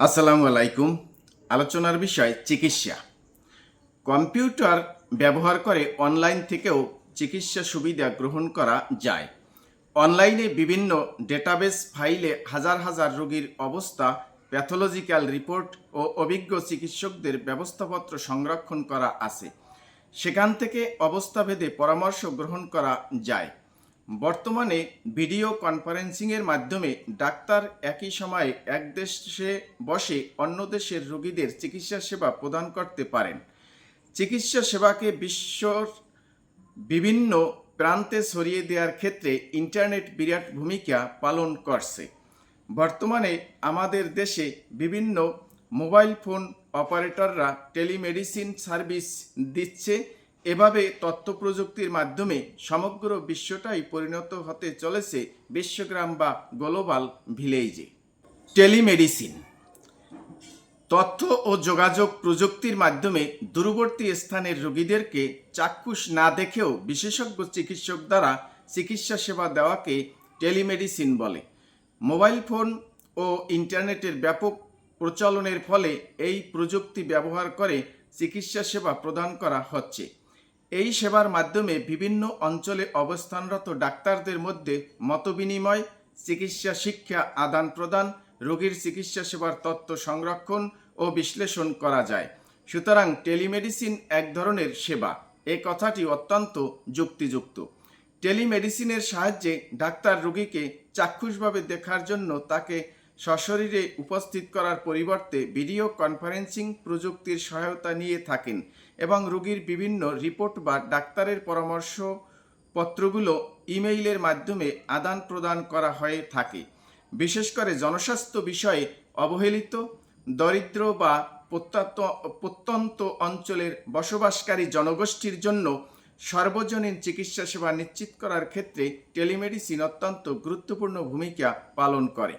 আসসালামু আলাইকুম। আলোচনার বিষয় চিকিৎসা। কম্পিউটার ব্যবহার করে অনলাইন থেকেও চিকিৎসা সুবিধা গ্রহণ করা যায়। অনলাইনে বিভিন্ন ডেটাবেস ফাইলে হাজার হাজার রোগীর অবস্থা, প্যাথোলজিক্যাল রিপোর্ট ও অভিজ্ঞ চিকিৎসকদের ব্যবস্থাপত্র সংরক্ষণ করা আছে। সেখান থেকে অবস্থাভেদে পরামর্শ গ্রহণ করা যায়। বর্তমানে ভিডিও কনফারেন্সিংয়ের মাধ্যমে ডাক্তার একই সময়ে এক দেশে বসে অন্য দেশের রোগীদের চিকিৎসা সেবা প্রদান করতে পারেন। চিকিৎসা সেবাকে বিশ্বর বিভিন্ন প্রান্তে ছড়িয়ে দেওয়ার ক্ষেত্রে ইন্টারনেট বিরাট ভূমিকা পালন করছে। বর্তমানে আমাদের দেশে বিভিন্ন মোবাইল ফোন অপারেটররা টেলিমেডিসিন সার্ভিস দিচ্ছে এভাবে তথ্য প্রযুক্তির মাধ্যমে সমগ্র বিশ্বটাই পরিণত হতে চলেছে বিশ্বগ্রাম বা গ্লোবাল ভিলেজে টেলিমেডিসিন। তথ্য ও যোগাযোগ প্রযুক্তির মাধ্যমে দূরবর্তী স্থানের রোগীদেরকে চাক্ষুষ না দেখেও বিশেষজ্ঞ চিকিৎসক দ্বারা চিকিৎসা সেবা দেওয়াকে টেলিমেডিসিন বলে। মোবাইল ফোন ও ইন্টারনেটের ব্যাপক প্রচলনের ফলে এই প্রযুক্তি ব্যবহার করে চিকিৎসা সেবা প্রদান করা হচ্ছে। এই সেবার মাধ্যমে বিভিন্ন অঞ্চলে অবস্থানরত ডাক্তারদের মধ্যে মতবিনিময়, চিকিৎসা শিক্ষা আদান প্রদান, রোগীর চিকিৎসা সেবার তথ্য সংরক্ষণ ও বিশ্লেষণ করা যায়। সুতরাং টেলিমেডিসিন এক ধরনের সেবা। এই কথাটি অত্যন্ত যুক্তিযুক্ত। টেলিমেডিসিনের সাহায্যে ডাক্তার রোগীকে চাক্ষুষভাবে দেখার জন্য তাকে সশরীরে উপস্থিত করার পরিবর্তে ভিডিও কনফারেন্সিং প্রযুক্তির সহায়তা নিয়ে থাকেন এবং রোগীর বিভিন্ন রিপোর্ট বা ডাক্তারের পরামর্শ পত্রগুলো ইমেইলের মাধ্যমে আদান প্রদান করা হয়ে থাকে। বিশেষ করে জনস্বাস্থ্য বিষয়ে অবহেলিত, দরিদ্র বা প্রত্যন্ত প্রত্যন্ত অঞ্চলের বসবাসকারী জনগোষ্ঠীর জন্য সর্বজনীন চিকিৎসা সেবা নিশ্চিত করার ক্ষেত্রে টেলিমেডিসিন অত্যন্ত গুরুত্বপূর্ণ ভূমিকা পালন করে।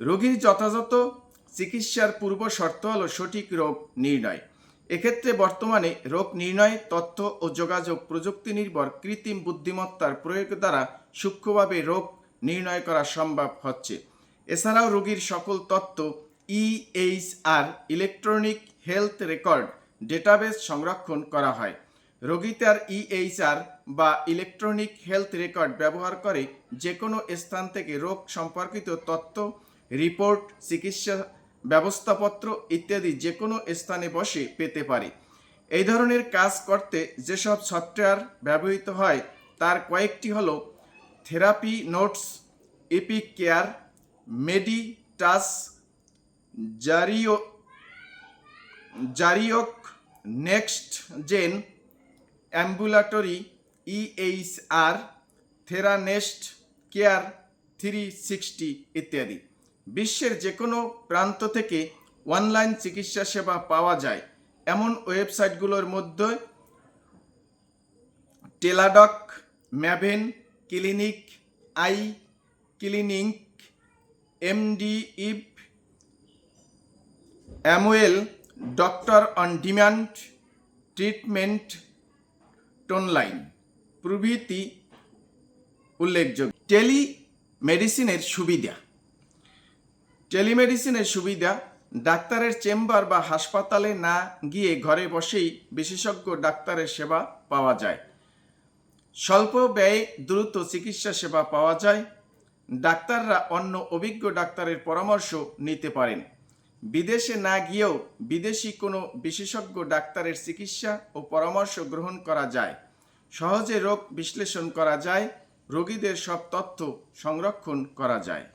রোগীর যথাযথ চিকিৎসার পূর্ব শর্ত হল সঠিক রোগ নির্ণয়। এক্ষেত্রে বর্তমানে রোগ নির্ণয়, তথ্য ও যোগাযোগ প্রযুক্তি নির্ভর কৃত্রিম বুদ্ধিমত্তার প্রয়োগ দ্বারা সূক্ষ্মভাবে রোগ নির্ণয় করা সম্ভব হচ্ছে। এছাড়াও রোগীর সকল তথ্য EHR electronic health record, database সংরক্ষণ করা হয়। রোগী তার ইএইচআর বা ইলেকট্রনিক হেলথ রেকর্ড ব্যবহার করে যে কোনো স্থান থেকে রোগ সম্পর্কিত তথ্য রিপোর্ট, চিকিৎসা ব্যবস্থাপত্র ইত্যাদি যে কোনো স্থানে বসে পেতে পারে। এই ধরনের কাজ করতে যেসব সফটওয়্যার ব্যবহৃত হয়, তার কয়েকটি হলো থেরাপি নোটস, এপিক কেয়ার মেডি টাস জারিও, জারিওক, next gen, ambulatory, EHR, TheraNest care, three sixty ইত্যাদি। বিশ্বের যে কোনো প্রান্ত থেকে অনলাইন চিকিৎসা সেবা পাওয়া যায়। এমন ওয়েবসাইটগুলোর মধ্যে Teladoc, Maven clinic, I clinic MD eve অ্যামুয়েল, ডক্টর অন ডিমান্ড, ট্রিটমেন্ট, টোনলাইন প্রভৃতি উল্লেখযোগ্য। টেলি মেডিসিনের সুবিধা। টেলিমেডিসিনের সুবিধা, ডাক্তারের চেম্বার বা হাসপাতালে না গিয়ে ঘরে বসেই বিশেষজ্ঞ ডাক্তারের সেবা পাওয়া যায়। স্বল্প ব্যয়ে দ্রুত চিকিৎসা সেবা পাওয়া যায়। ডাক্তাররা অন্য অভিজ্ঞ ডাক্তারের পরামর্শ নিতে পারেন। বিদেশে না গিয়েও বিদেশি কোনো বিশেষজ্ঞ ডাক্তারের চিকিৎসা ও পরামর্শ গ্রহণ করা যায়। সহজে রোগ বিশ্লেষণ করা যায়। রোগীদের সব তথ্য সংরক্ষণ করা যায়।